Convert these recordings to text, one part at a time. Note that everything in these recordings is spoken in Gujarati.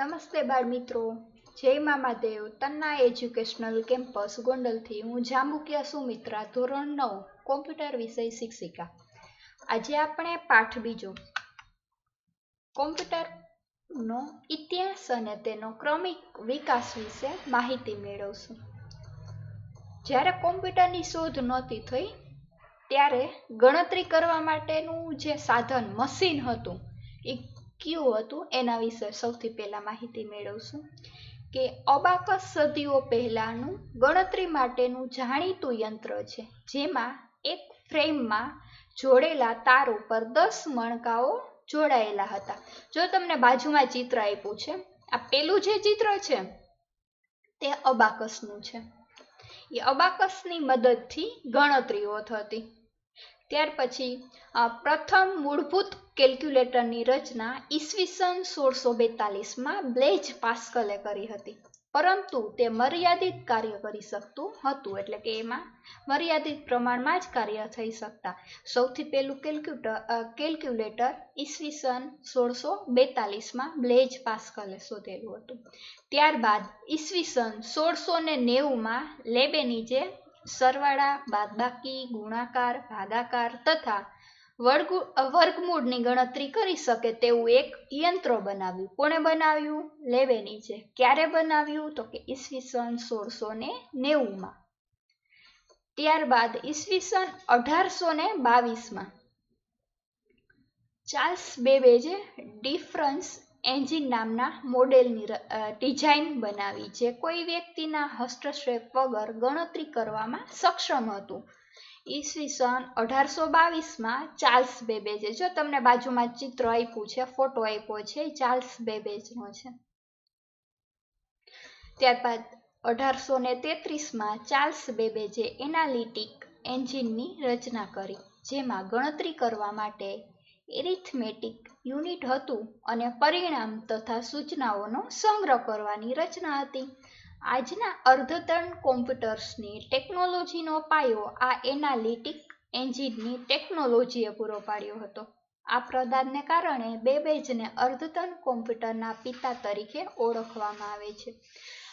નમસ્તે બાળ મિત્રો. જય મામાદેવ તન્ના એજ્યુકેશનલ કેમ્પસ, ગોંડલથી. હું જાંબુકિયા સુમિત્રા ધોરણ નવ, કોમ્પ્યુટર વિષય શિક્ષિકા. આજે આપણે પાઠ બીજો. કોમ્પ્યુટરનો ઇતિહાસ અને તેનો ક્રમિક વિકાસ વિશે માહિતી મેળવશું. જ્યારે કોમ્પ્યુટરની શોધ નહોતી થઈ, ત્યારે ગણતરી કરવા માટેનું જે સાધન, મશીન હતું, એ કયું હતું? એના વિશે સૌથી પહેલા માહિતી મેળવશું. કે અબાકસ સદીઓ પહેલાનું ગણતરી માટેનું જાણીતું યંત્ર છે, જેમાં એક ફ્રેમમાં જોડેલા તાર ઉપર દસ મણકાઓ જોડાયેલા હતા. જો તમને બાજુમાં ચિત્ર આપ્યું છે, આ પેલું જે ચિત્ર છે, તે અબાકસનું છે. એ અબાકસની મદદથી ગણતરીઓ થતી. ત્યાર પછી પ્રથમ મૂળભૂત કેલ્ક્યુલેટરની રચના ઈસવીસન સોળસો બેતાલીસમાં બ્લેજ પાસ્કલે કરી હતી. પરંતુ તે મર્યાદિત કાર્ય કરી શકતું હતું, એટલે કે એમાં મર્યાદિત પ્રમાણમાં જ કાર્ય થઈ શકતા. સૌથી પહેલું કેલ્ક્યુટર કેલ્ક્યુલેટર ઈસવીસન સોળસો બેતાલીસમાં બ્લેજ પાસ્કલે શોધેલું હતું. ત્યારબાદ ઈસવીસન સોળસો ને નેવુંમાં લેબેનીજે સરવાળા, બાદબાકી, ગુણાકાર, ભાગાકાર તથા વર્ગ, વર્ગમૂળની ગણતરી કરી શકે તેવું એક યંત્ર બનાવ્યું. કોણે બનાવ્યું? લેવેનીચે ક્યારે બનાવ્યું? તો કે ઈસવીસન સોળસો ને નેવુંમાં. ત્યારબાદ ઈસવીસન અઢારસો ને બાવીસમાં. ચાર્લ્સ બેબેજે ડિફરન્સ એન્જિન નામના મોડેલની ડિઝાઇન બનાવી જે કોઈ વ્યક્તિના હસ્તક્ષેપ વગર ગણતરી કરવામાં સક્ષમ હતું. ઈસવીસન અઢારસો બાવીસમાં ચાર્લ્સ બેબેજે, જો તમને બાજુમાં ચિત્ર આપ્યું છે, ફોટો આપ્યો છે ચાર્લ્સ બેબેજનો છે. ત્યારબાદ અઢારસો ને તેત્રીસમાં ચાર્લ્સ બેબેજે એનાલિટિક એન્જિનની રચના કરી, જેમાં ગણતરી કરવા માટે એરિથમેટિક યુનિટ હતું અને પરિણામ તથા સૂચનાઓનો સંગ્રહ કરવાની રચના હતી. આજના અર્ધતન કોમ્પ્યુટર્સની ટેકનોલોજીનો પાયો આ એનાલિટિક એન્જિનની ટેકનોલોજીએ પૂરો પાડ્યો હતો. આ પ્રદાનને કારણે બેબેજને અર્ધતન કોમ્પ્યુટરના પિતા તરીકે ઓળખવામાં આવે છે.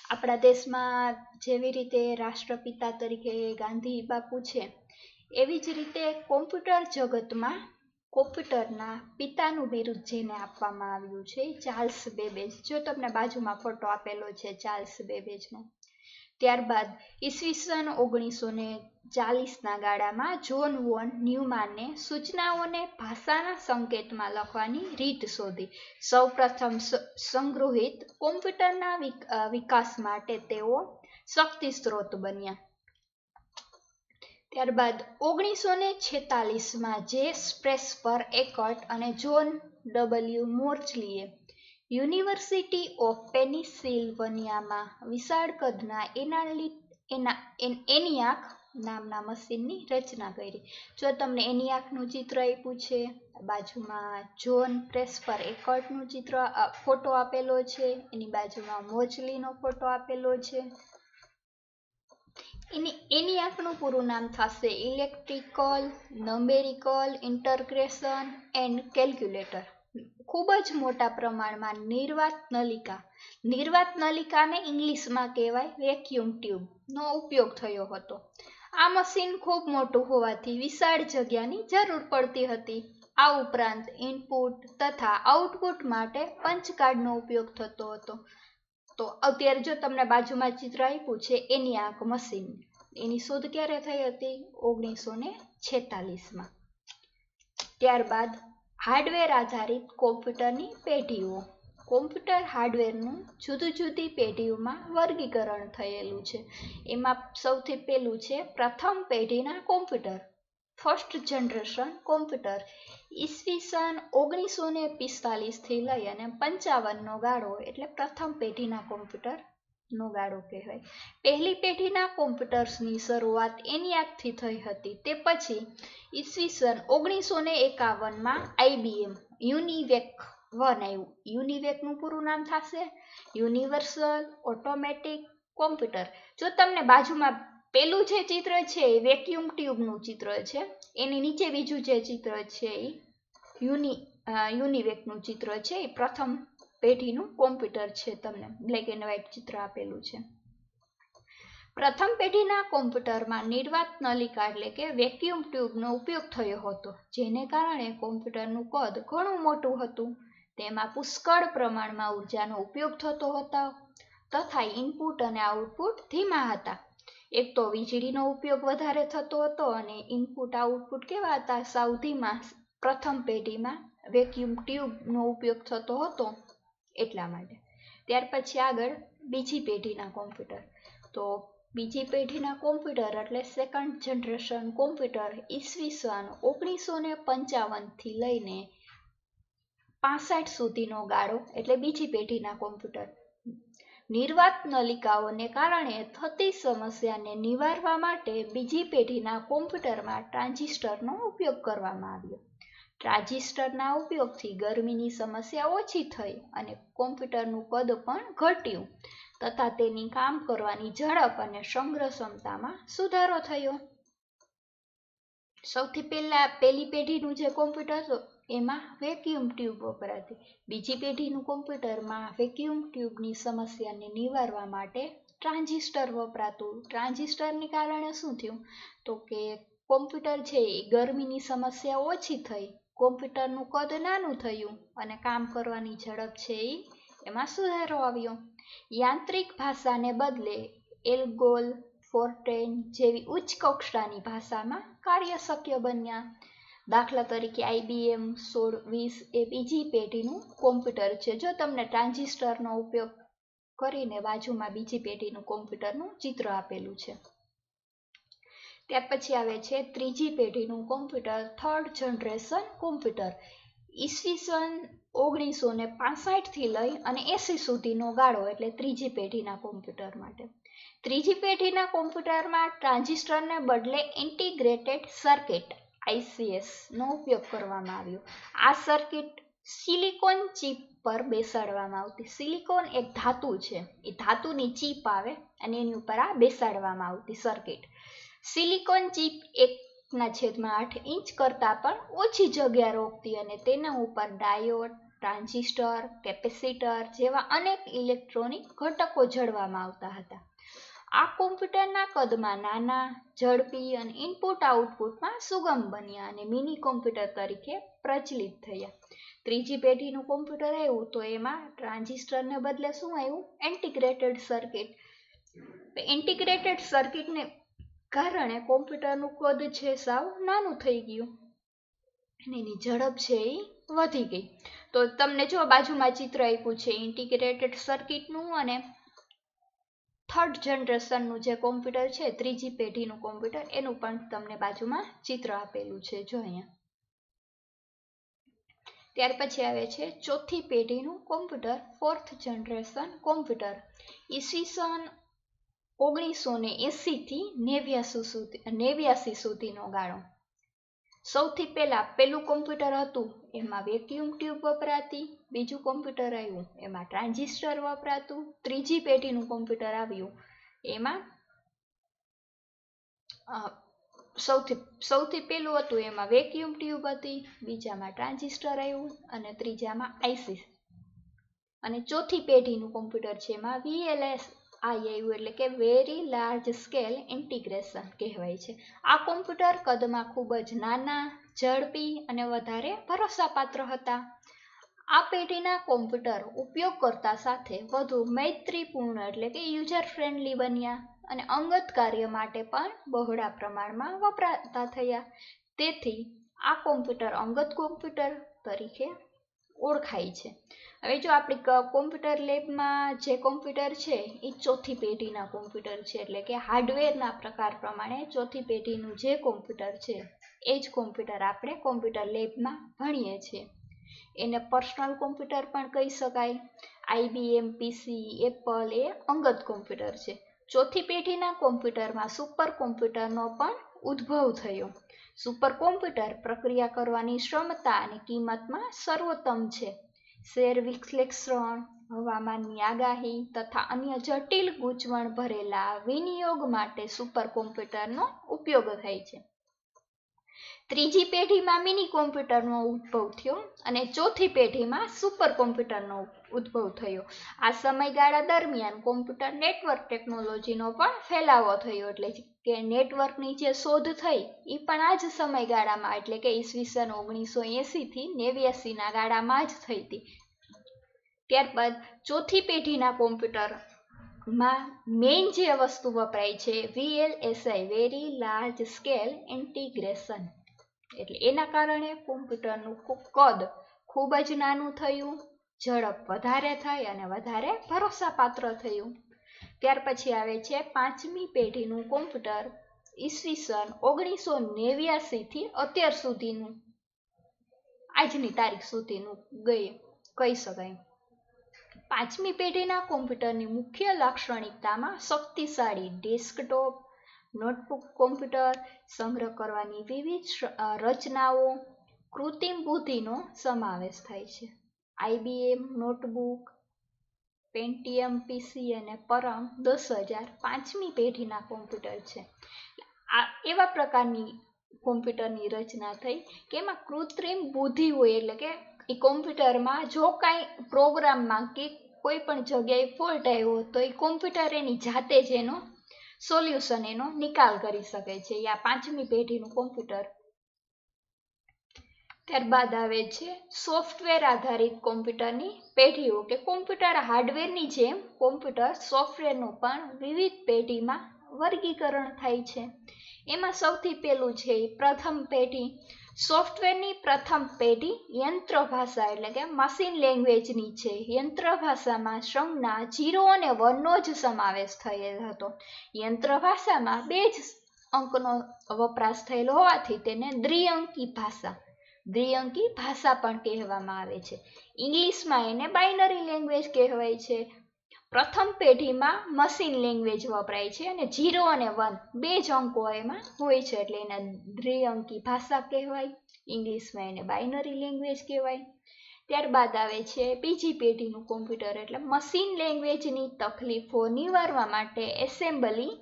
આપણા દેશમાં જેવી રીતે રાષ્ટ્રપિતા તરીકે ગાંધી બાપુ છે, એવી જ રીતે કોમ્પ્યુટર જગતમાં કોમ્પ્યુટરના પિતાનું બિરુદ જેને આપવામાં આવ્યું છે, ચાર્લ્સ બેબેજ. જો તમને બાજુમાં ફોટો આપેલો છે, ચાર્લ્સ બેબેજનો. ત્યારબાદ ઈસવીસન ઓગણીસો ને ચાલીસના ગાળામાં જોન વોન ન્યુમાને સૂચનાઓને ભાષાના સંકેતમાં લખવાની રીત શોધી. સૌપ્રથમ સંગૃહિત કોમ્પ્યુટરના વિકાસ માટે તેઓ શક્તિ સ્ત્રોત બન્યા. ત્યારબાદ ઓગણીસો ને છેતાલીસમાં જે સ્પ્રેસપર એકટ અને જોન ડબલ્યુ મોર્ચલીએ યુનિવર્સિટી ઓફ પેનિસિલ્વનિયામાં વિશાળ કદના એનાલી, એના એનિયાક નામના મશીનની રચના કરી. જો તમને એનિયાકનું ચિત્ર આપ્યું છે બાજુમાં જોન પ્રેસ પર એકર્ટનું ચિત્ર ફોટો આપેલો છે, એની બાજુમાં મોચલીનો ફોટો આપેલો છે. એની એની આંખનું પૂરું નામ થશે electrical, numerical, integration and calculator. ખૂબ જ મોટા પ્રમાણમાં નિર્વાત નલિકા. નિર્વાત નલિકાને ઇંગ્લિશમાં કહેવાય વેક્યુમ ટ્યુબનો ઉપયોગ થયો હતો. આ મશીન ખૂબ મોટું હોવાથી વિશાળ જગ્યાની જરૂર પડતી હતી. આ ઉપરાંત ઇનપુટ તથા આઉટપુટ માટે પંચકાર્ડનો ઉપયોગ થતો હતો. તો અત્યારે જો તમને બાજુમાં ચિત્ર આપ્યું છે, એની આંખ મશીન. એની શોધ ક્યારે થઈ હતી? ઓગણીસો ને છેતાલીસમાં. ત્યારબાદ હાર્ડવેર આધારિત કોમ્પ્યુટરની પેઢીઓ. કોમ્પ્યુટર હાર્ડવેરનું જુદી જુદી પેઢીઓમાં વર્ગીકરણ થયેલું છે. એમાં સૌથી પહેલું છે પ્રથમ પેઢીના કોમ્પ્યુટર. First generation computer. ઈસવીસન ઓગણીસો ને પિસ્તાલીસથી લઈ અને પંચાવનનો ગાળો એટલે પ્રથમ પેઢીના કોમ્પ્યુટર નો ગાળો કહેવાય. પહેલી પેઢીના કોમ્પ્યુટર્સની શરૂઆત એનિયાકથી થઈ હતી. તે પછી ઈસવીસન ઓગણીસો ને એકાવનમાં આઈબીએમ યુનિવેક વન આવ્યું. યુનિવેકનું પૂરું નામ થશે યુનિવર્સલ ઓટોમેટિક કોમ્પ્યુટર. જો તમને બાજુમાં પેલું જે ચિત્ર છે એ વેક્યુમ ટ્યુબનું ચિત્ર છે એની નીચે બીજું જે ચિત્ર છે એ યુનિ યુનિવેકનું ચિત્ર છે એ પ્રથમ પેઢીનું કોમ્પ્યુટર છે તમને બ્લેક એન્ડ વ્હાઇટ ચિત્ર આપેલું છે. પ્રથમ પેઢીના કોમ્પ્યુટરમાં નિર્વાત નલિકા એટલે કે વેક્યુમ ટ્યુબનો ઉપયોગ થયો હતો, જેને કારણે કોમ્પ્યુટરનું કદ ઘણું મોટું હતું. તેમાં પુષ્કળ પ્રમાણમાં ઉર્જાનો ઉપયોગ થતો હતો તથા ઇનપુટ અને આઉટપુટ ધીમા હતા. એક તો વીજળીનો ઉપયોગ વધારે થતો હતો અને ઇનપુટ આઉટપુટ કેવા હતા? સાવ પ્રથમ પેઢીમાં વેક્યુમ ટ્યુબનો ઉપયોગ થતો હતો એટલા માટે. ત્યાર પછી આગળ બીજી પેઢીના કોમ્પ્યુટર તો બીજી પેઢીના કોમ્પ્યુટર એટલે સેકન્ડ જનરેશન કોમ્પ્યુટર ઈસવીસન ઓગણીસો ને પંચાવનથી લઈને પાસઠ સુધીનો ગાળો એટલે બીજી પેઢીના કોમ્પ્યુટર નિર્વાત નલિકાઓને કારણે થતી સમસ્યાને નિવારવા માટે બીજી પેઢીના કોમ્પ્યુટરમાં ટ્રાન્ઝિસ્ટરનો ઉપયોગ કરવામાં આવ્યો. ટ્રાન્ઝિસ્ટરના ઉપયોગથી ગરમીની સમસ્યા ઓછી થઈ અને કોમ્પ્યુટરનું કદ પણ ઘટ્યું તથા તેની કામ કરવાની ઝડપ અને સંગ્રહ ક્ષમતામાં સુધારો થયો. સૌથી પહેલા, પહેલી પેઢીનું જે કોમ્પ્યુટર એમાં વેક્યુમ ટ્યુબ વપરાતી. બીજી પેઢીનું કોમ્પ્યુટરમાં વેક્યુમ ટ્યુબની સમસ્યાને નિવારવા માટે ટ્રાન્ઝિસ્ટર વપરાતું. ટ્રાન્ઝિસ્ટરને કારણે શું થયું? તો કે કોમ્પ્યુટર છે એ ગરમીની સમસ્યા ઓછી થઈ. કોમ્પ્યુટરનું કદ નાનું થયું અને કામ કરવાની ઝડપ છે એ એમાં સુધારો આવ્યો. યાંત્રિક ભાષાને બદલે એલ્ગોલ ફોર્ટેન જેવી ઉચ્ચ કક્ષાની ભાષામાં કાર્ય શક્ય બન્યા. દાખલા તરીકે આઈબીએમ સોળ, વીસ એ બીજી પેઢીનું કોમ્પ્યુટર છે. જો તમને ટ્રાન્ઝિસ્ટરનો ઉપયોગ કરીને બાજુમાં બીજી પેઢીનું કોમ્પ્યુટરનું ચિત્ર આપેલું છે. ત્યાર પછી આવે છે ત્રીજી પેઢીનું કોમ્પ્યુટર થર્ડ જનરેશન કોમ્પ્યુટર. ઈસવીસન ઓગણીસો ને પાસઠથી લઈ અને એંસી સુધીનો ગાળો એટલે ત્રીજી પેઢીના કોમ્પ્યુટર માટે. ત્રીજી પેઢીના કોમ્પ્યુટરમાં ટ્રાન્ઝિસ્ટરને બદલે ઇન્ટિગ્રેટેડ સર્કિટ આઈસીએસનો ઉપયોગ કરવામાં આવ્યો. આ સર્કિટ સિલિકોન ચીપ પર બેસાડવામાં આવતી. સિલિકોન એક ધાતુ છે. એ ધાતુની ચીપ આવે અને એની ઉપર આ બેસાડવામાં આવતી સર્કિટ. સિલિકોન ચીપ એકના છેદમાં આઠ ઇંચ કરતાં પણ ઓછી જગ્યા રોકતી અને તેના ઉપર ડાયોડ, ટ્રાન્ઝિસ્ટર, કેપેસિટર જેવા અનેક ઇલેક્ટ્રોનિક ઘટકો જડવામાં આવતા હતા. આ કોમ્પ્યુટરના કદમાં નાના, ઝડપી અને ઇનપુટ આઉટપુટમાં સુગમ બન્યા અને મિની કોમ્પ્યુટર તરીકે પ્રચલિત થયા. ત્રીજી પેઢીનું કોમ્પ્યુટર આવ્યું તો એમાં ટ્રાન્ઝિસ્ટરને બદલે શું આવ્યું? ઇન્ટિગ્રેટેડ સર્કિટ ઇન્ટિગ્રેટેડ સર્કિટને કારણે કોમ્પ્યુટરનું કદ છે સાવ નાનું થઈ ગયું અને એની ઝડપ છે એ વધી ગઈ. તો તમને જો બાજુમાં ચિત્ર આપ્યું છે ઇન્ટિગ્રેટેડ સર્કિટનું અને થર્ડ જનરેશનનું જે કોમ્પ્યુટર છે, ત્રીજી પેઢીનું કોમ્પ્યુટર એનું પણ તમને બાજુમાં ચિત્ર આપેલું છે. જો અહીંયા. ત્યાર પછી આવે છે ચોથી પેઢીનું કોમ્પ્યુટર ફોર્થ જનરેશન કોમ્પ્યુટર ઈસવીસન ઓગણીસો ને એંસીથી નેવ્યાસી સુધી, નેવ્યાસી સુધીનો ગાળો. સૌથી પહેલા પેલું કોમ્પ્યુટર હતું, એમાં વેક્યુમ ટ્યુબ વપરાતી, બીજું કોમ્પ્યુટર આવ્યું, એમાં ટ્રાન્ઝિસ્ટર વપરાતું, ત્રીજી પેઢીનું કોમ્પ્યુટર આવ્યું. એમાં સૌથી સૌથી પહેલું હતું, એમાં વેક્યુમ ટ્યુબ હતી, બીજામાં ટ્રાન્ઝિસ્ટર આવ્યું અને ત્રીજામાં આઈસી અને ચોથી પેઢીનું કોમ્પ્યુટર છે એમાં વીએલએસ આઈ આવ્યું એટલે કે વેરી લાર્જ સ્કેલ ઇન્ટિગ્રેશન કહેવાય છે. આ કોમ્પ્યુટર કદમાં ખૂબ જ નાના, ઝડપી અને વધારે ભરોસાપાત્ર હતા. આ પેઢીના કોમ્પ્યુટર ઉપયોગકર્તા સાથે વધુ મૈત્રીપૂર્ણ એટલે કે યુઝર ફ્રેન્ડલી બન્યા અને અંગત કાર્ય માટે પણ બહોળા પ્રમાણમાં વપરાતા થયા. તેથી આ કોમ્પ્યુટર અંગત કોમ્પ્યુટર તરીકે ઓળખાય છે. હવે જો આપણી કોમ્પ્યુટર લેબમાં જે કોમ્પ્યુટર છે એ ચોથી પેઢીના કોમ્પ્યુટર છે. એટલે કે હાર્ડવેરના પ્રકાર પ્રમાણે ચોથી પેઢીનું જે કોમ્પ્યુટર છે એ જ કોમ્પ્યુટર આપણે કોમ્પ્યુટર લેબમાં ભણીએ છીએ. એને પર્સનલ કોમ્પ્યુટર પણ કહી શકાય. આઈબીએમ પીસી એપલ એ અંગત કોમ્પ્યુટર છે. ચોથી પેઢીના કોમ્પ્યુટરમાં સુપર કોમ્પ્યુટરનો પણ ઉદ્ભવ થયો. સુપર કોમ્પ્યુટર પ્રક્રિયા કરવાની ક્ષમતા અને કિંમતમાં સર્વોત્તમ છે. શેર વિશ્લેષણ હવામાનની આગાહી તથા અન્ય જટિલ ગૂંચવણ ભરેલા વિનિયોગ માટે સુપર કોમ્પ્યુટરનો ઉપયોગ થાય છે. ત્રીજી પેઢીમાં મિની કોમ્પ્યુટરનો ઉદ્ભવ થયો અને ચોથી પેઢીમાં સુપર કોમ્પ્યુટરનો ઉદ્ભવ થયો. આ સમયગાળા દરમિયાન કોમ્પ્યુટર નેટવર્ક ટેકનોલોજીનો પણ ફેલાવો થયો એટલે કે નેટવર્કની જે શોધ થઈ એ પણ આ જ સમયગાળામાં એટલે કે ઈસવીસન ઓગણીસો એંસીથી નેવ્યાસીના ગાળામાં જ થઈ હતી. ત્યારબાદ ચોથી પેઢીના કોમ્પ્યુટરમાં મેઇન જે વસ્તુ વપરાય છે VLSI very large scale integration એટલે એના કારણે કોમ્પ્યુટરનું કદ ખૂબ જ નાનું થયું, ઝડપ વધારે થઈ અને વધારે ભરોસાપાત્ર થયું. ત્યાર પછી આવે છે પાંચમી પેઢીનું કોમ્પ્યુટર, ઈસવીસન ઓગણીસો નેવ્યાસીથી અત્યાર સુધીનું. આજની તારીખ સુધીનું ગઈ, કહી શકાય. પાંચમી પેઢીના કોમ્પ્યુટરની મુખ્ય લાક્ષણિકતામાં શક્તિશાળી ડેસ્કટોપ નોટબુક કોમ્પ્યુટર સંગ્રહ કરવાની વિવિધ રચનાઓ, કૃત્રિમ બુદ્ધિનો સમાવેશ થાય છે. આઈબીએમ નોટબુક પેન્ટિયમ પીસી અને પરમ દસ હજાર પાંચમી પેઢીના કોમ્પ્યુટર છે. આ, એવા પ્રકારની કોમ્પ્યુટરની રચના થઈ કે એમાં કૃત્રિમ બુદ્ધિ હોય એટલે કે એ કોમ્પ્યુટરમાં જો કાંઈ પ્રોગ્રામમાં કે કોઈ પણ જગ્યાએ ફોલ્ટ આવ્યો તો એ કોમ્પ્યુટર એની જાતે જ એનો સોલ્યુશન એનો નિકાલ કરી શકે છે આ પાંચમી પેઢીનું કોમ્પ્યુટર. ત્યારબાદ આવે છે સોફ્ટવેર આધારિત કોમ્પ્યુટરની પેઢીઓ કે કોમ્પ્યુટર હાર્ડવેરની જેમ કોમ્પ્યુટર સોફ્ટવેરનું પણ વિવિધ પેઢીમાં વર્ગીકરણ થાય છે. એમાં સૌથી પહેલું છે પ્રથમ પેઢી સોફ્ટવેરની પ્રથમ પેઢી યંત્ર ભાષા એટલે કે મશીન લેંગ્વેજની છે. યંત્ર ભાષામાં સંજ્ઞા જીરો અને વનનો જ સમાવેશ થયેલ હતો. યંત્ર ભાષામાં બે જ અંકનો વપરાશ થયેલો હોવાથી તેને દ્વિઅંકી ભાષા દ્વિઅંકી ભાષા પણ કહેવામાં આવે છે. ઇંગ્લિશમાં એને બાઇનરી લેંગ્વેજ કહેવાય છે. પ્રથમ પેઢીમાં મશીન લેંગ્વેજ વપરાય છે અને જીરો અને વન બે જ અંકો એમાં હોય છે એટલે એના દ્વિઅંકી ભાષા કહેવાય, ઇંગ્લિશમાં એને બાઇનરી લેંગ્વેજ કહેવાય. ત્યારબાદ આવે છે બીજી પેઢીનું કોમ્પ્યુટર એટલે મશીન લેંગ્વેજની તકલીફો નિવારવા માટે એસેમ્બલી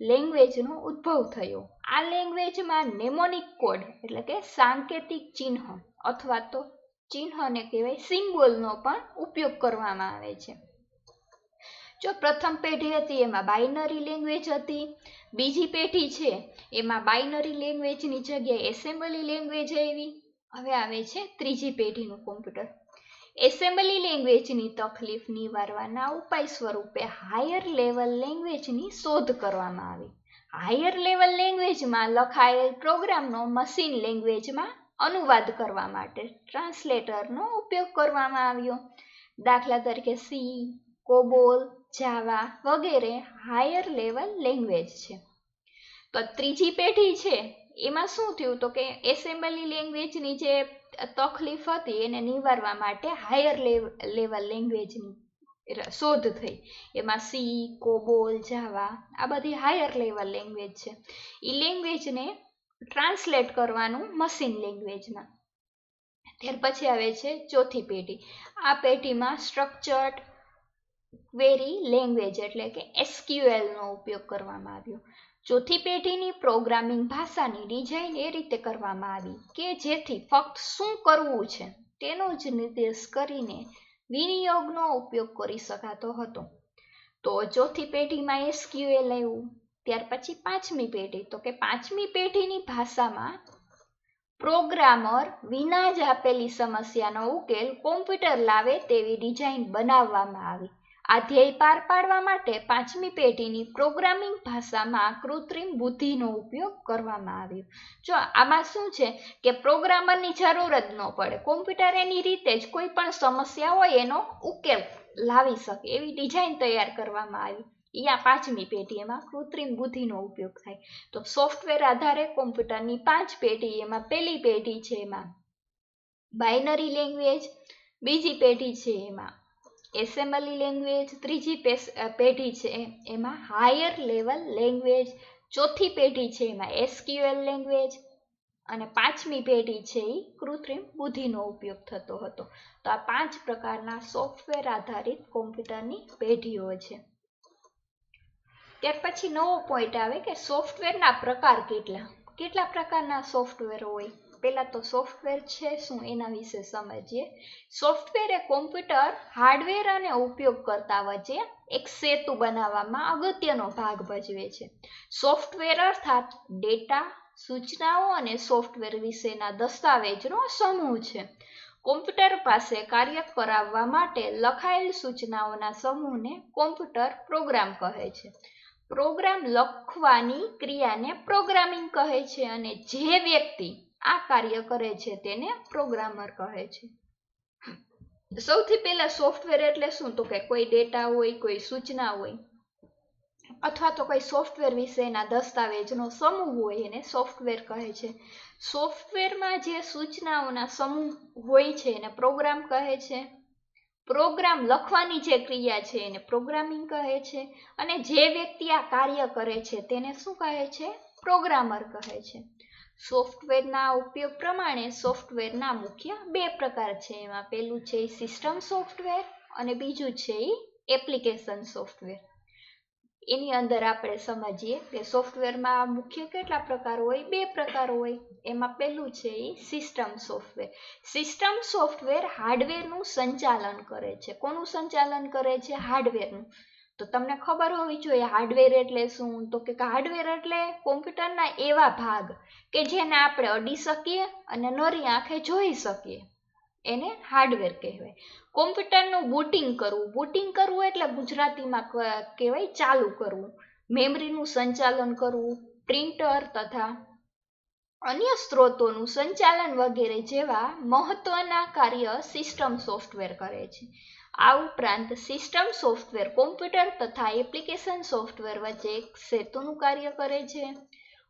લેંગ્વેજનો ઉદ્ભવ થયો. આ લેંગ્વેજમાં નેમોનિક કોડ એટલે કે સાંકેતિક ચિહ્ન અથવા તો ચિહ્નને કહેવાય સિમ્બોલનો પણ ઉપયોગ કરવામાં આવે છે. જો પ્રથમ પેઢી હતી, એમાં બાઇનરી લેંગ્વેજ હતી. બીજી પેઢી છે, એમાં બાઇનરી લેંગ્વેજની જગ્યાએ એસેમ્બલી લેંગ્વેજ આવી. હવે આવે છે ત્રીજી પેઢીનું કોમ્પ્યુટર એસેમ્બલી લેંગ્વેજની તકલીફ નિવારવાના ઉપાય સ્વરૂપે હાયર લેવલ લેંગ્વેજની શોધ કરવામાં આવી. હાયર લેવલ લેંગ્વેજમાં લખાયેલ પ્રોગ્રામનો મશીન લેંગ્વેજમાં અનુવાદ કરવા માટે ટ્રાન્સલેટરનો ઉપયોગ કરવામાં આવ્યો. દાખલા તરીકે સી કોબોલ જાવા વગેરે હાયર લેવલ લેંગ્વેજ છે. તો ત્રીજી પેઢી છે, એમાં શું થયું તો કે એસેમ્બલી લેંગ્વેજની જે તકલીફ હતી એને નિવારવા માટે હાયર લેવલ લેંગ્વેજની શોધ થઈ. એમાં સી કોબોલ જાવા આ બધી હાયર લેવલ લેંગ્વેજ છે. એ લેંગ્વેજને ટ્રાન્સલેટ કરવાનું મશીન લેંગ્વેજમાં ત્યાર પછી આવે છે ચોથી પેઢી. આ પેઢીમાં સ્ટ્રક્ચર્ડ ક્વેરી લેંગ્વેજ એટલે કે એસક્યુએલનો ઉપયોગ કરવામાં આવ્યો. ચોથી પેઢીની પ્રોગ્રામિંગ ભાષાની ડિઝાઇન એ રીતે કરવામાં આવી કે જેથી ફક્ત શું કરવું છે તેનો જ નિર્દેશ કરીને વિનિયોગનો ઉપયોગ કરી શકાતો હતો. તો ચોથી પેઢીમાં એસક્યુએલ આવ્યું, ત્યાર પછી પાંચમી પેઢી. તો કે પાંચમી પેઢીની ભાષામાં પ્રોગ્રામર વિના જ આપેલી સમસ્યાનો ઉકેલ કોમ્પ્યુટર લાવે તેવી ડિઝાઇન બનાવવામાં આવી. આ ધ્યેય પાર પાડવા માટે પાંચમી પેઢીની પ્રોગ્રામિંગ ભાષામાં કૃત્રિમ બુદ્ધિનો ઉપયોગ કરવામાં આવ્યો. જો આમાં શું છે કે પ્રોગ્રામરની જરૂર જ ન પડે, કોમ્પ્યુટર એની રીતે જ કોઈ પણ સમસ્યા હોય એનો ઉકેલ લાવી શકે એવી ડિઝાઇન તૈયાર કરવામાં આવી. અહીંયા પાંચમી પેઢી એમાં કૃત્રિમ બુદ્ધિનો ઉપયોગ થાય. તો સોફ્ટવેર આધારે કોમ્પ્યુટરની પાંચ પેઢી એમાં પહેલી પેઢી છે એમાં બાઇનરી લેંગ્વેજ, બીજી પેઢી છે એમાં એસેમ્બલી લેંગ્વેજ ત્રીજી પેઢી છે. એમાં હાયર લેવલ લેંગ્વેજ ચોથી પેઢી છે એમાં એસક્યુએલ લેંગ્વેજ અને પાંચમી પેઢી છે એ કૃત્રિમ બુદ્ધિનો ઉપયોગ થતો હતો. તો આ પાંચ પ્રકારના સોફ્ટવેર આધારિત કોમ્પ્યુટરની પેઢીઓ છે. ત્યાર પછી નવો પોઈન્ટ આવે કે સોફ્ટવેરના પ્રકાર કેટલા? કેટલા પ્રકારના સોફ્ટવેર હોય? પહેલા તો સોફ્ટવેર છે શું એના વિશે સમજીએ? સોફ્ટવેર એ કોમ્પ્યુટર હાર્ડવેર અને ઉપયોગકર્તા વચ્ચે એક સેતુ બનાવવામાં અગત્યનો ભાગ ભજવે છે. સોફ્ટવેર અર્થાત ડેટા સૂચનાઓ અને સોફ્ટવેર વિશેના દસ્તાવેજનો સમૂહ છે. કોમ્પ્યુટર પાસે કાર્ય કરાવવા માટે લખાયેલ સૂચનાઓના સમૂહને કોમ્પ્યુટર પ્રોગ્રામ કહે છે. પ્રોગ્રામ લખવાની ક્રિયાને પ્રોગ્રામિંગ કહે છે અને જે વ્યક્તિ આ કાર્ય કરે છે તેને પ્રોગ્રામર કહે છે. સૌથી પહેલા સોફ્ટવેર એટલે શું? તો કે કોઈ ડેટા હોય, કોઈ સૂચના હોય, અથવા તો કોઈ સોફ્ટવેર વિશેના દસ્તાવેજનો સમૂહ હોય એને સોફ્ટવેર કહે છે. સોફ્ટવેરમાં જે સૂચનાઓના સમૂહ હોય છે એને પ્રોગ્રામ કહે છે. પ્રોગ્રામ લખવાની જે ક્રિયા છે એને પ્રોગ્રામિંગ કહે છે. અને જે વ્યક્તિ આ કાર્ય કરે છે તેને શું કહે છે? પ્રોગ્રામર કહે છે. સોફ્ટવેરના ઉપયોગ પ્રમાણે સોફ્ટવેરના મુખ્ય બે પ્રકાર છે. એમાં પહેલું છે સિસ્ટમ સોફ્ટવેર અને બીજું છે એ એપ્લિકેશન સોફ્ટવેર. એની અંદર આપણે સમજીએ કે સોફ્ટવેરમાં મુખ્ય કેટલા પ્રકાર હોય? બે પ્રકાર હોય. એમાં પહેલું છે એ સિસ્ટમ સોફ્ટવેર. સિસ્ટમ સોફ્ટવેર હાર્ડવેરનું સંચાલન કરે છે. કોનું સંચાલન કરે છે? હાર્ડવેરનું. તો તમને ખબર હોવી જોઈએ હાર્ડવેર એટલે શું? તો કે હાર્ડવેર એટલે કોમ્પ્યુટરના એવા ભાગ કે જેને આપણે અડી શકીએ અને નરી આંખે જોઈ શકીએ. એને હાર્ડવેર કહેવાય. કોમ્પ્યુટરનું બુટિંગ કરવું. બુટિંગ કરવું એટલે ગુજરાતીમાં કહેવાય ચાલુ કરવું. મેમરીનું સંચાલન કરવું. પ્રિન્ટર તથા અન્ય સ્ત્રોતોનું સંચાલન વગેરે જેવા મહત્વના કાર્ય સિસ્ટમ સોફ્ટવેર કરે છે. આ ઉપરાંત સિસ્ટમ સોફ્ટવેર કોમ્પ્યુટર તથા એપ્લિકેશન સોફ્ટવેર વચ્ચે એક સેતુનું કાર્ય કરે છે.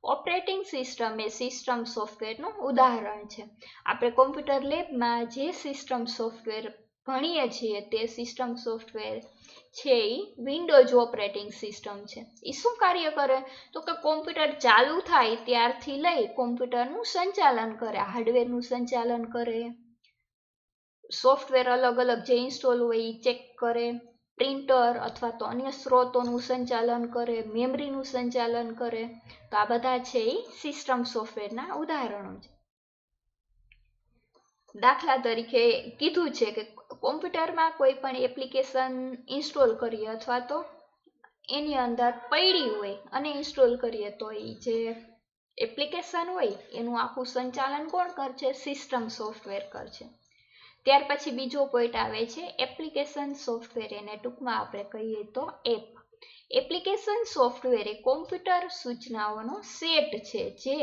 ઓપરેટિંગ સિસ્ટમ એ સિસ્ટમ સોફ્ટવેરનું ઉદાહરણ છે. આપણે કોમ્પ્યુટર લેબમાં જે સિસ્ટમ સોફ્ટવેર ભણીએ છીએ, તે સિસ્ટમ સોફ્ટવેર છે એ વિન્ડોઝ ઓપરેટિંગ સિસ્ટમ છે. એ શું કાર્ય કરે? તો કે કોમ્પ્યુટર ચાલુ થાય ત્યારથી લઈ કોમ્પ્યુટરનું સંચાલન કરે હાર્ડવેરનું સંચાલન કરે. સોફ્ટવેર અલગ અલગ જે ઇન્સ્ટોલ હોય એ ચેક કરે પ્રિન્ટર અથવા તો અન્ય સ્ત્રોતોનું સંચાલન કરે મેમરીનું સંચાલન કરે. તો આ બધા છે એ સિસ્ટમ સોફ્ટવેરના ઉદાહરણો છે. દાખલા તરીકે કીધું છે કે કોમ્પ્યુટરમાં કોઈ પણ એપ્લિકેશન ઇન્સ્ટોલ કરીએ અથવા તો એની અંદર પડી હોય અને ઇન્સ્ટોલ કરીએ તો એ જે એપ્લિકેશન હોય એનું આખું સંચાલન કોણ કરશે? સિસ્ટમ સોફ્ટવેર કરશે. ત્યાર પછી બીજો પોઈન્ટ આવે છે એપ્લિકેશન સોફ્ટવેર એને ટૂંકમાં આપણે કહીએ તો એપ એપ્લિકેશન સોફ્ટવેર એ કોમ્પ્યુટર સૂચનાઓનો સેટ છે જે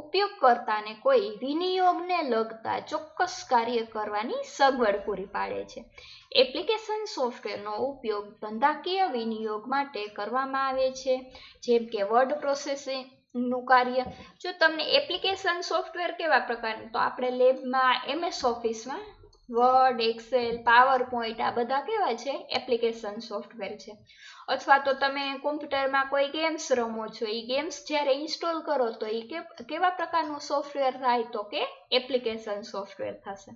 ઉપયોગકર્તાને કોઈ વિનિયોગને લગતા ચોક્કસ કાર્ય કરવાની સગવડ પૂરી પાડે છે. એપ્લિકેશન સોફ્ટવેરનો ઉપયોગ ધંધાકીય વિનિયોગ માટે કરવામાં આવે છે, જેમ કે વર્ડ પ્રોસેસિંગનું કાર્ય. જો તમને એપ્લિકેશન સોફ્ટવેર કેવા પ્રકારનું, તો આપણે લેબમાં એમએસ ઓફિસમાં વર્ડ એક્સેલ પાવર પોઈન્ટ આ બધા કેવા છે? એપ્લિકેશન સોફ્ટવેર છે. અથવા તો તમે કોમ્પ્યુટરમાં કોઈ ગેમ્સ રમો છો એ ગેમ્સ જ્યારે ઇન્સ્ટોલ કરો તો એ કેવા પ્રકારનું સોફ્ટવેર થાય તો કે એપ્લિકેશન સોફ્ટવેર થશે.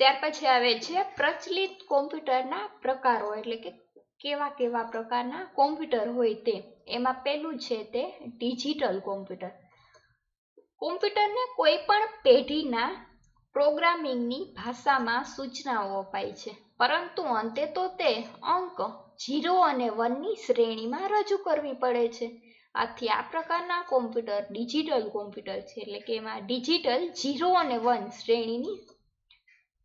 ત્યાર પછી આવે છે પ્રચલિત કોમ્પ્યુટરના પ્રકારો, એટલે કે કેવા કેવા પ્રકારના કોમ્પ્યુટર હોય તે. એમાં પહેલું છે તે ડિજિટલ કોમ્પ્યુટર કોમ્પ્યુટરને કોઈ પણ પેઢીના પ્રોગ્રામિંગની ભાષામાં સૂચનાઓ અપાય છે. પરંતુ અંતે તો તે અંક જીરો અને વનની શ્રેણીમાં રજૂ કરવી પડે છે. આથી આ પ્રકારના કોમ્પ્યુટર ડિજિટલ કોમ્પ્યુટર છે, એટલે કે એમાં ડિજિટલ જીરો અને વન શ્રેણીની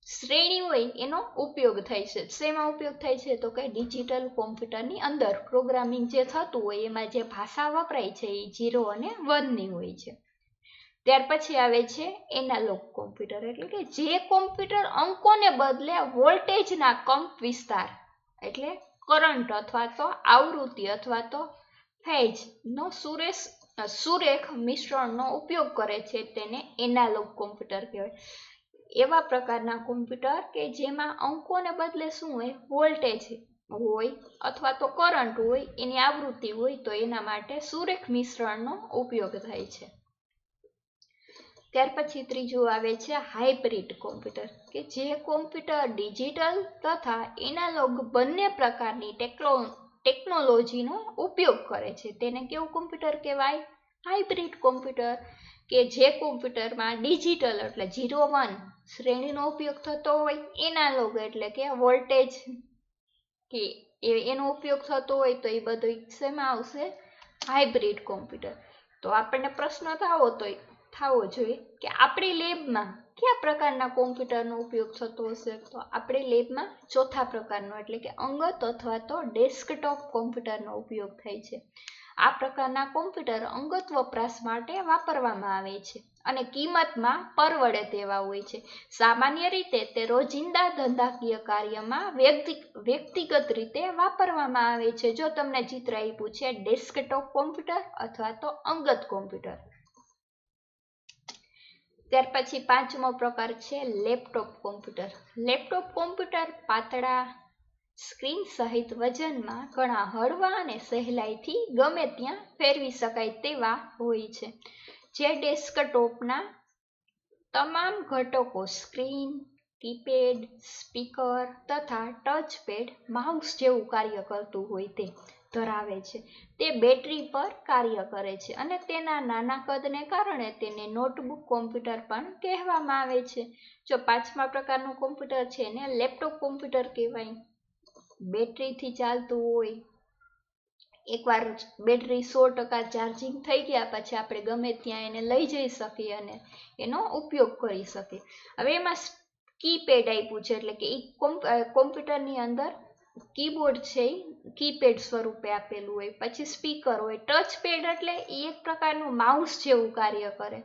શ્રેણી હોય એનો ઉપયોગ થાય છે. શેમાં ઉપયોગ થાય છે? તો કે ડિજિટલ કોમ્પ્યુટરની અંદર પ્રોગ્રામિંગ જે થતું હોય, એમાં જે ભાષા વપરાય છે, એ જીરો અને વનની હોય છે. ત્યાર પછી આવે છે એનાલોગ કોમ્પ્યુટર. એટલે કે જે કોમ્પ્યુટર અંકોને બદલે વોલ્ટેજના કંપ વિસ્તાર, એટલે કરંટ અથવા તો આવૃત્તિ અથવા તો ફેજનો સુરેશ, સુરેખ મિશ્રણનો ઉપયોગ કરે છે તેને એનાલોગ કોમ્પ્યુટર કહેવાય. એવા પ્રકારના કોમ્પ્યુટર કે જેમાં અંકોને બદલે શું હોય? વોલ્ટેજ હોય અથવા તો કરંટ હોય, એની આવૃત્તિ હોય, તો એના માટે સુરેખ મિશ્રણનો ઉપયોગ થાય છે. ત્યાર પછી ત્રીજું આવે છે હાઇબ્રિડ કોમ્પ્યુટર, કે જે કોમ્પ્યુટર ડિજિટલ તથા એનાલોગ બંને પ્રકારની ટેકનો, ટેકનોલોજીનો ઉપયોગ કરે છે. તેને કેવું કોમ્પ્યુટર કહેવાય? હાઇબ્રિડ કોમ્પ્યુટર, કે જે કોમ્પ્યુટરમાં ડિજિટલ એટલે ઝીરો વન શ્રેણીનો ઉપયોગ થતો હોય, એનાલોગ એટલે કે વોલ્ટેજ, કે એનો ઉપયોગ થતો હોય તો એ બધું શેમાં આવશે? Hybrid computer. તો આપણને પ્રશ્ન થવો તો થવો જોઈએ કે આપણી લેબમાં કયા પ્રકારના કોમ્પ્યુટરનો ઉપયોગ થતો હશે? તો આપણી લેબમાં ચોથા પ્રકારનો, એટલે કે અંગત અથવા તો ડેસ્કટોપ કોમ્પ્યુટરનો ઉપયોગ થાય છે. આ પ્રકારના કોમ્પ્યુટર અંગત વપરાશ માટે વાપરવામાં આવે છે અને કિંમતમાં પરવડે તેવા હોય છે. સામાન્ય રીતે તે રોજિંદા ધંધાકીય કાર્યમાં વ્યક્તિ, વ્યક્તિગત રીતે વાપરવામાં આવે છે. જો તમને ચિત્ર આપ્યું છે ડેસ્કટોપ કોમ્પ્યુટર અથવા તો અંગત કોમ્પ્યુટર ત્યાર પછી પાંચમો પ્રકાર છે લેપટોપ કોમ્પ્યુટર. લેપટોપ કોમ્પ્યુટર પાતળા સ્ક્રીન સહિત વજનમાં ઘણા હળવા અને સહેલાઈથી ગમે ત્યાં ફેરવી શકાય તેવા હોય છે. જે ડેસ્કટોપના તમામ ઘટકો સ્ક્રીન, કીપેડ, સ્પીકર તથા ટચપેડ, માઉસ જેવું કાર્ય કરતું હોય તે. ધરાવે છે. તે બેટરી પર કાર્ય કરે છે અને તેના નાના કદને કારણે તેને નોટબુક, કોમ્પ્યુટર પણ કહેવામાં આવે છે. જો પાંચમા પ્રકારનું કોમ્પ્યુટર છે એને લેપટોપ કોમ્પ્યુટર કહેવાય. બેટરીથી ચાલતું હોય. એકવાર બેટરી સો ટકા ચાર્જિંગ થઈ ગયા પછી આપણે ગમે ત્યાં એને લઈ જઈ શકીએ અને એનો ઉપયોગ કરી શકીએ. હવે એમાં કીપેડ આપ્યું છે એટલે કે એ કોમ્પ્યુટરની અંદર કીબોર્ડ છે, કીપેડ સ્વરૂપે આપેલું હોય. પછી સ્પીકર હોય ટચ પેડ એટલે એ એક પ્રકારનું માઉસ જેવું કાર્ય કરે.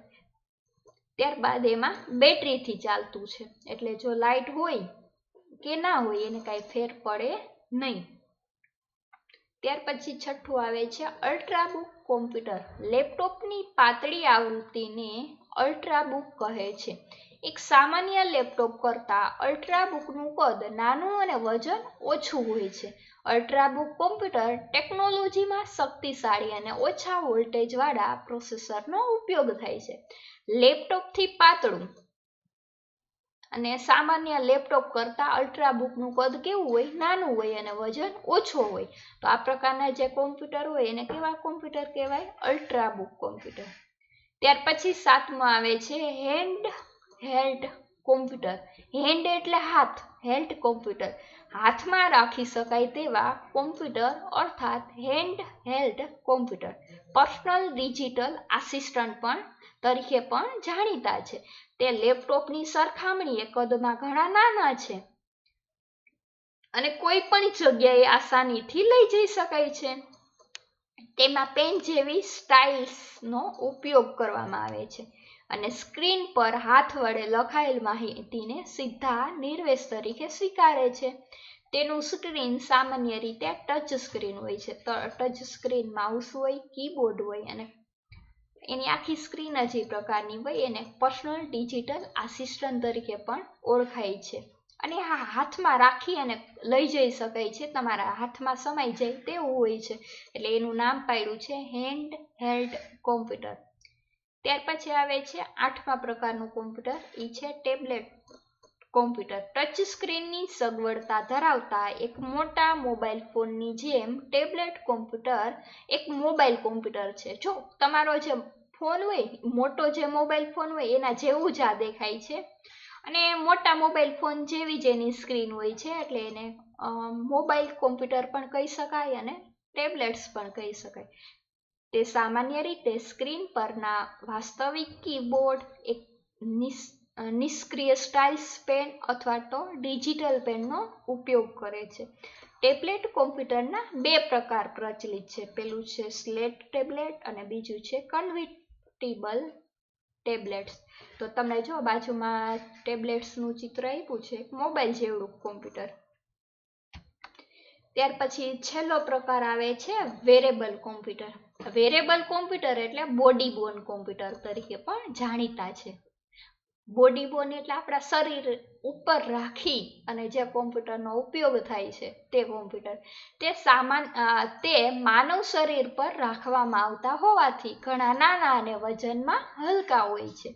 ત્યારબાદ એમાં બેટરીથી ચાલતું છે. એટલે જો લાઇટ હોય કે ના હોય એને કાંઈ ફેર પડે નહીં. ત્યાર પછી છઠ્ઠું આવે છે અલ્ટ્રાબુક કોમ્પ્યુટર. લેપટોપની પાતળી આવૃત્તિને અલ્ટ્રાબુક કહે છે. એક સામાન્ય લેપટોપ કરતાં અલ્ટ્રાબુકનું કદ નાનું અને વજન ઓછું હોય છે. અલ્ટ્રાબુક કોમ્પ્યુટર ટેકનોલોજીમાં શક્તિશાળી અને ઓછા વોલ્ટેજવાળા પ્રોસેસરનો ઉપયોગ થાય છે. લેપટોપથી પાતળું અને સામાન્ય લેપટોપ કરતાં અલ્ટ્રાબુકનું કદ કેવું હોય? નાનું હોય અને વજન ઓછો હોય. તો આ પ્રકારના જે કોમ્પ્યુટર હોય એને કેવા કોમ્પ્યુટર કહેવાય? Ultrabook computer. ત્યાર પછી સાતમાં આવે છે હેન્ડ હેલ્ડ કોમ્પ્યુટર. હેન્ડ એટલે હાથ, હેલ્ડ કોમ્પ્યુટર. હાથમાં રાખી શકાય તેવા કોમ્પ્યુટર અર્થાત hand held computer. Personal digital assistant પણ તરીકે પણ જાણીતા છે. તે લેપટોપની સરખામણીએ કદમાં ઘણા નાના છે. અને કોઈ પણ જગ્યાએ આસાનીથી લઈ જઈ શકાય છે. તેમાં પેન જેવી સ્ટાઇલ્સનો ઉપયોગ કરવામાં આવે છે. અને સ્ક્રીન પર હાથ વડે લખાયેલ માહિતીને સીધા નિર્વેશ તરીકે સ્વીકારે છે. તેનું સ્ક્રીન સામાન્ય રીતે ટચ સ્ક્રીન હોય છે. ટચ સ્ક્રીન માઉસ હોય, કીબોર્ડ હોય અને એની આખી સ્ક્રીન જ એ પ્રકારની હોય, એને પર્સનલ ડિજિટલ આસિસ્ટન્ટ તરીકે પણ ઓળખાય છે. અને આ હાથમાં રાખી અને લઈ જઈ શકાય છે. તમારા હાથમાં સમાઈ જાય તેવું હોય છે. એટલે એનું નામ પાડ્યું છે હેન્ડ હેલ્ડ કોમ્પ્યુટર. ત્યાર પછી આવે છે આઠમા પ્રકારનું કોમ્પ્યુટર. એ છે ટેબ્લેટ કોમ્પ્યુટર. ટચ સ્ક્રીનની સગવડતા ધરાવતા એક મોટા મોબાઈલ ફોનની જેમ ટેબ્લેટ કોમ્પ્યુટર એક મોબાઈલ કોમ્પ્યુટર છે. જો તમારો જે ફોન હોય, મોટો જે મોબાઈલ ફોન હોય, એના જેવું જ આ દેખાય છે. અને મોટા મોબાઈલ ફોન જેવી જ એની સ્ક્રીન હોય છે, એટલે એને મોબાઈલ કોમ્પ્યુટર પણ કહી શકાય અને ટેબ્લેટ્સ પણ કહી શકાય. તે સામાન્ય રીતે સ્ક્રીન પરના વાસ્તવિક કીબોર્ડ, એક નિષ્ક્રિય સ્ટાઇલ્સ પેન અથવા તો ડિજિટલ પેનનો ઉપયોગ કરે છે. ટેબ્લેટ કોમ્પ્યુટરના બે પ્રકાર પ્રચલિત છે. પેલું છે સ્લેટ ટેબ્લેટ અને બીજું છે કન્વિટેબલ ટેબ્લેટ્સ. તો તમને જો બાજુમાં ટેબ્લેટ્સનું ચિત્ર આપ્યું છે મોબાઈલ જેવડું કોમ્પ્યુટર. ત્યાર પછી છેલ્લો પ્રકાર આવે છે વેરેબલ કોમ્પ્યુટર. વેરેબલ કોમ્પ્યુટર એટલે બોડી બોન કોમ્પ્યુટર તરીકે પણ જાણીતા છે. બોડી બોન એટલે આપણા શરીર ઉપર રાખી અને જે કોમ્પ્યુટરનો ઉપયોગ થાય છે તે કોમ્પ્યુટર. તે સામાન તે માનવ શરીર પર રાખવામાં આવતા હોવાથી ઘણા નાના અને વજનમાં હલકા હોય છે.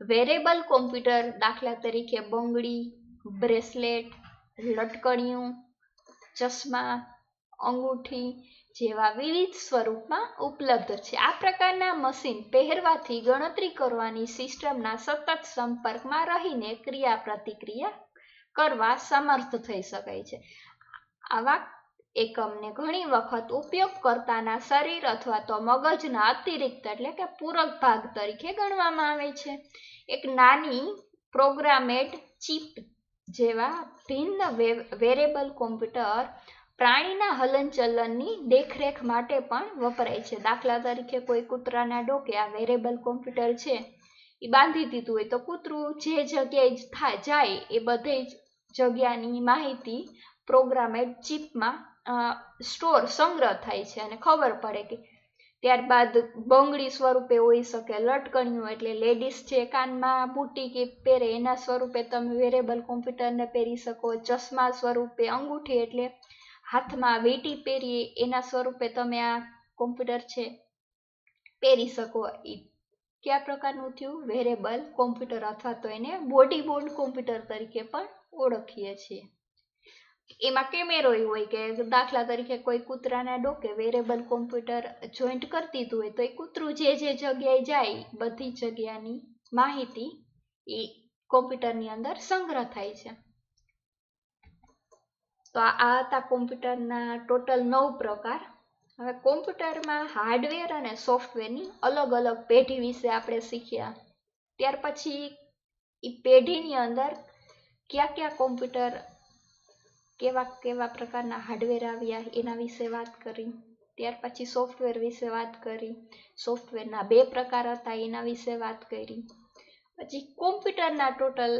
વેરેબલ કોમ્પ્યુટર દાખલા તરીકે બંગડી, બ્રેસલેટ, લટકણિયું ચશ્મા, અંગૂઠી જેવા વિવિધ સ્વરૂપમાં ઉપલબ્ધ છે. આ પ્રકારના મશીન પહેરવાથી ગણતરી કરવાની સિસ્ટમના સતત સંપર્કમાં રહીને ક્રિયા પ્રતિક્રિયા કરવા સમર્થ થઈ શકાય છે. આવા એકમને ઘણી વખત ઉપયોગકર્તાના શરીર અથવા તો મગજના અતિરિક્ત એટલે કે પૂરક ભાગ તરીકે ગણવામાં આવે છે. એક નાની પ્રોગ્રામેડ ચિપ જેવા ભિન્ન વેરેબલ કોમ્પ્યુટર પ્રાણીના હલનચલનની દેખરેખ માટે પણ વપરાય છે. દાખલા તરીકે કોઈ કૂતરાના ડોકે આ વેરેબલ કોમ્પ્યુટર છે એ બાંધી દીધું હોય તો કૂતરું જે જગ્યાએ જાય એ બધે જગ્યાની માહિતી પ્રોગ્રામેડ ચિપમાં સ્ટોર, સંગ્રહ થાય છે અને ખબર પડે કે ત્યારબાદ બંગડી સ્વરૂપે હોઈ શકે લટકણિયું એટલે લેડીઝ છે કાનમાં બુટી કે પહેરે, એના સ્વરૂપે તમે વેરેબલ કોમ્પ્યુટરને પહેરી શકો, ચશ્મા સ્વરૂપે અંગૂઠી એટલે હાથમાં વેટી પહેરીએ, એના સ્વરૂપે તમે આ કોમ્પ્યુટર છે પહેરી શકો. એ કયા પ્રકારનું થયું? વેરેબલ કોમ્પ્યુટર અથવા તો એને બોડી બોર્ડ કોમ્પ્યુટર તરીકે પણ ઓળખીએ છીએ. એમાં કેમેરો હોય કે દાખલા તરીકે કોઈ કૂતરાના ડોકે વેરેબલ કોમ્પ્યુટર જોઈન્ટ કરી દીધું હોય તો એ કૂતરું જે જે જગ્યાએ જાય, બધી જગ્યાની માહિતી એ કોમ્પ્યુટરની અંદર સંગ્રહ થાય છે. તો આ હતા કોમ્પ્યુટરના ટોટલ નવ પ્રકાર. હવે કોમ્પ્યુટરમાં હાર્ડવેર અને સોફ્ટવેરની અલગ અલગ પેઢી વિશે આપણે શીખ્યા. ત્યાર પછી એ પેઢીની અંદર કયા કયા કોમ્પ્યુટર કેવા કેવા પ્રકારના હાર્ડવેર આવ્યા એના વિશે વાત કરી. ત્યાર પછી સોફ્ટવેર વિશે વાત કરી. સોફ્ટવેરના બે પ્રકાર હતા એના વિશે વાત કરી. પછી કોમ્પ્યુટરના ટોટલ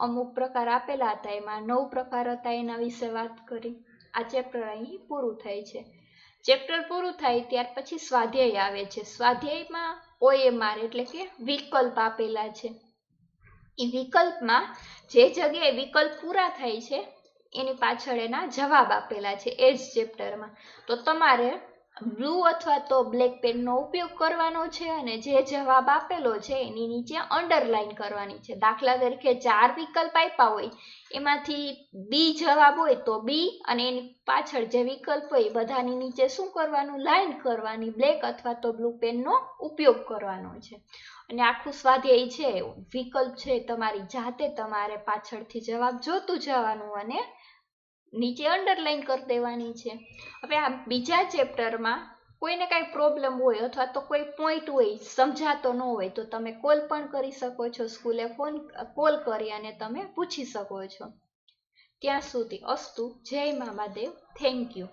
અમુક પ્રકાર આપેલા હતા એમાં નવ પ્રકાર હતા એના વિશે વાત કરી. આ ચેપ્ટર અહીં પૂરું થાય છે. ચેપ્ટર પૂરું થાય ત્યાર પછી સ્વાધ્યાય આવે છે. સ્વાધ્યાયમાં ઓએમઆર એટલે કે વિકલ્પ આપેલા છે. એ વિકલ્પમાં જે જગ્યાએ વિકલ્પ પૂરા થાય છે એની પાછળ એના જવાબ આપેલા છે એ જ ચેપ્ટરમાં. તો તમારે બ્લુ અથવા તો બ્લેક પેનનો ઉપયોગ કરવાનો છે અને જે જવાબ આપેલો છે એની નીચે અંડરલાઈન કરવાની છે. દાખલા તરીકે ચાર વિકલ્પ આપ્યા હોય, એમાંથી બી જવાબ હોય તો બી અને એની પાછળ જે વિકલ્પ હોય બધાની નીચે શું કરવાનું? લાઈન કરવાની, બ્લેક અથવા તો બ્લુ પેનનો ઉપયોગ કરવાનો છે. અને આખું સ્વાધ્યાય છે, વિકલ્પ છે તમારી જાતે તમારે પાછળથી જવાબ જોતું જવાનું અને નીચે અંડરલાઈન કરી દેવાની છે. હવે આ બીજા ચેપ્ટરમાં કોઈને કાંઈ પ્રોબ્લેમ હોય અથવા તો કોઈ પોઈન્ટ હોય, સમજાતો ન હોય, તો તમે કોલ પણ કરી શકો છો. સ્કૂલે ફોન કોલ કરી અને તમે પૂછી શકો છો. ત્યાં સુધી અસ્તુ. જય મામાદેવ. Thank you